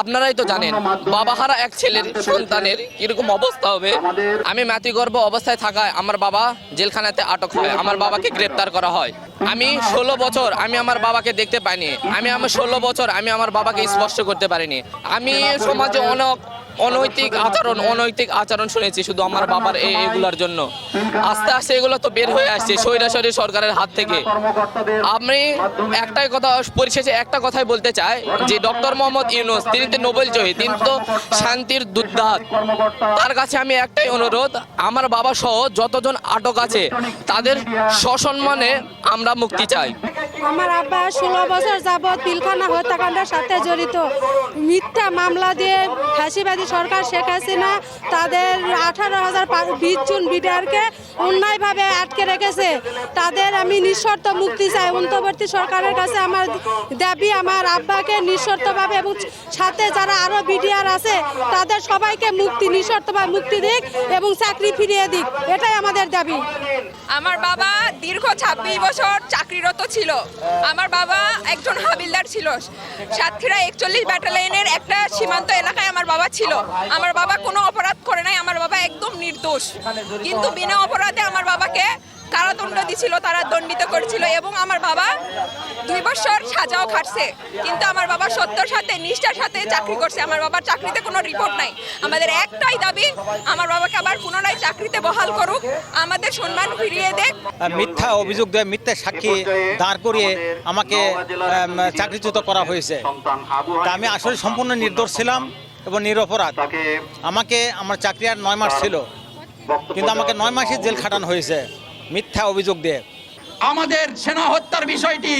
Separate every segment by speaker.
Speaker 1: আপনারাই তো জানেন বাবাহারা এক ছেলের সন্তানের কীরকম অবস্থা হবে। আমি মাতৃগর্ভ অবস্থায় থাকায় আমার বাবা জেলখানাতে আটক হয় আমার বাবাকে গ্রেপ্তার করা হয়। আমি ষোলো বছর আমি আমার বাবাকে দেখতে পাইনি। আমি আমার ষোলো বছর আমি আমার বাবাকে স্পর্শ করতে পারিনি। আমি সমাজে অনেক অনৈতিক আচরণ অনৈতিক আচরণ শুনেছি শুধু আমার বাবার এই এগুলোর জন্য। আস্তে আস্তে এগুলো তো বের হয়ে আসছে সৈরাসরি সরকারের হাত থেকে। আমি একটাই কথা পরিশেষে একটা কথাই বলতে চাই যে ডক্টর মোহাম্মদ ইউনুস তিনি তো নোবেল জয়ী তিনি তো শান্তির দুর্দাত তার কাছে আমি একটাই অনুরোধ আমার বাবা সহ যতজন আটক আছে তাদের সসম্মানে আমরা মুক্তি চাই।
Speaker 2: আমার আব্বা ষোলো বছর যাবৎ পিলখানা হত্যাকাণ্ডের সাথে জড়িত। মিথ্যা মামলা দিয়ে ফাঁসিবাদী সরকার শেখ হাসিনা তাদের আঠারো হাজার বিশ জন বিডিআরকে অন্যায়ভাবে আটকে রেখেছে। তাদের আমি নিঃশর্ত মুক্তি চাই। অন্তর্বর্তী সরকারের কাছে আমার দাবি, আমার আব্বাকে নিঃশর্তভাবে এবং সাথে যারা আরও বিডিআর আছে, তাদের সবাইকে মুক্তি, নিঃশর্তভাবে মুক্তি দিক এবং চাকরি ফিরিয়ে দিক। এটাই আমাদের দাবি।
Speaker 3: আমার বাবা দীর্ঘ ছাব্বিশ বছর চাকরিরত ছিল। আমার বাবা একজন হাবিলদার ছিল। সাতক্ষীরা একচল্লিশ ব্যাটালিয়নের একটা সীমান্ত এলাকায় আমার বাবা ছিল। আমার বাবা কোনো অপরাধ করে নাই, আমার বাবা একদম নির্দোষ। কিন্তু বিনা অপরাধে আমার বাবাকে কারাদণ্ড দিছিল, তারা দণ্ডিত করেছিল এবং আমার বাবা দুই বছর সাজাও খাটছে। কিন্তু আমার বাবা সত্যর সাথে নিষ্ঠার সাথে চাকরি করছে। আমার বাবার চাকরিতে কোনো রিপোর্ট নাই। আমাদের একটাই দাবি আমার বাবাকে আবার পুনরায় চাকরিতে বহাল করুক। আমাদের সম্মান ফিরিয়ে দেখ
Speaker 4: মিথ্যা অভিযোগ দিয়ে মিথ্যা সাক্ষী দাঁড় করিয়ে আমাকে চাকরিচ্যুত করা হয়েছে। তা আমি আসলে সম্পূর্ণ নির্দোষ ছিলাম এবং নিরপরাধ। আমাকে আমার চাকরি আর নয় মাস ছিল। কিন্তু আমাকে নয় মাসই জেল খাটানো হয়েছে মিথ্যা অভিযোগ দিয়ে।
Speaker 5: আমাদের সেনা হত্যার বিষয়টি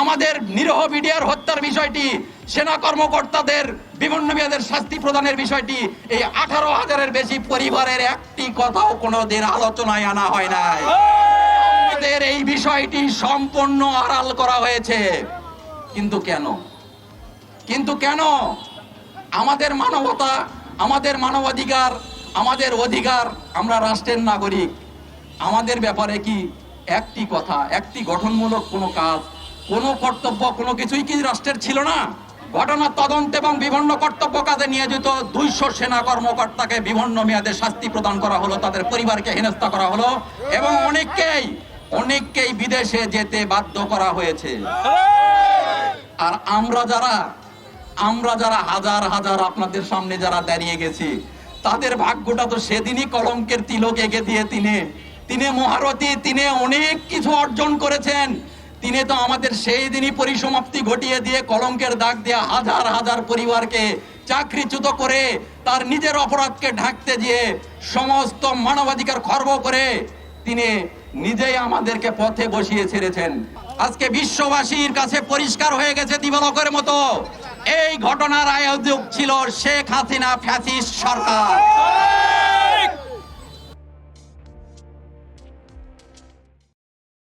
Speaker 5: আমাদের নিরহ বিডিআর হত্যার বিষয়টি, সেনা কর্মকর্তাদের, বিভিন্ন মেয়াদের শাস্তি প্রদানের বিষয়টি, এই আঠারো হাজারের বেশি পরিবারের একটি কথাও কোনোদিন আলোচনায় আনা হয় নাই। এই বিষয়টি সম্পূর্ণ আড়াল করা হয়েছে। কিন্তু কেন? কিন্তু কেন? আমাদের মানবতা, আমাদের মানবাধিকার, আমাদের অধিকার, আমরা রাষ্ট্রের নাগরিক। আমাদের ব্যাপারে কি একটি কথা, একটি গঠনমূলক কোনো কাজ কোনো কর্তব্য কোনো কিছুই কি রাষ্ট্রের ছিল না? ঘটনার তদন্ত এবং বিভিন্ন কর্তব্য কাজে নিয়োজিত দুইশো সেনা কর্মকর্তাকে বিভিন্ন মেয়াদে শাস্তি প্রদান করা হলো, তাদের পরিবারকে হেনস্থা করা হলো এবং অনেককেই অনেককেই বিদেশে যেতে বাধ্য করা হয়েছে। আর আমরা যারা আমরা যারা হাজার হাজার আপনাদের সামনে যারা দাঁড়িয়ে গেছি, তাদের ভাগ্যটা তো সেদিনই কলঙ্কের তিলক এঁকে দিয়ে তিনি তিনি মহারথী, তিনি অনেক কিছু অর্জন করেছেন। তিনি তো আমাদের সেই দিনই পরিসমাপ্তি ঘটিয়ে দিয়ে কলঙ্কের দাগ দিয়ে হাজার হাজার পরিবারকে চাকরিচ্যুত করে তার নিজের অপরাধকে ঢাকতে দিয়ে সমস্ত মানবাধিকার খর্ব করে তিনি নিজেই আমাদেরকে পথে বসিয়ে ছেড়েছেন। আজকে বিশ্ববাসীর কাছে পরিষ্কার হয়ে গেছে দিবালকের মতো। এই ঘটনার আয়োজক ছিল শেখ হাসিনা ফ্যাসিস্ট সরকার।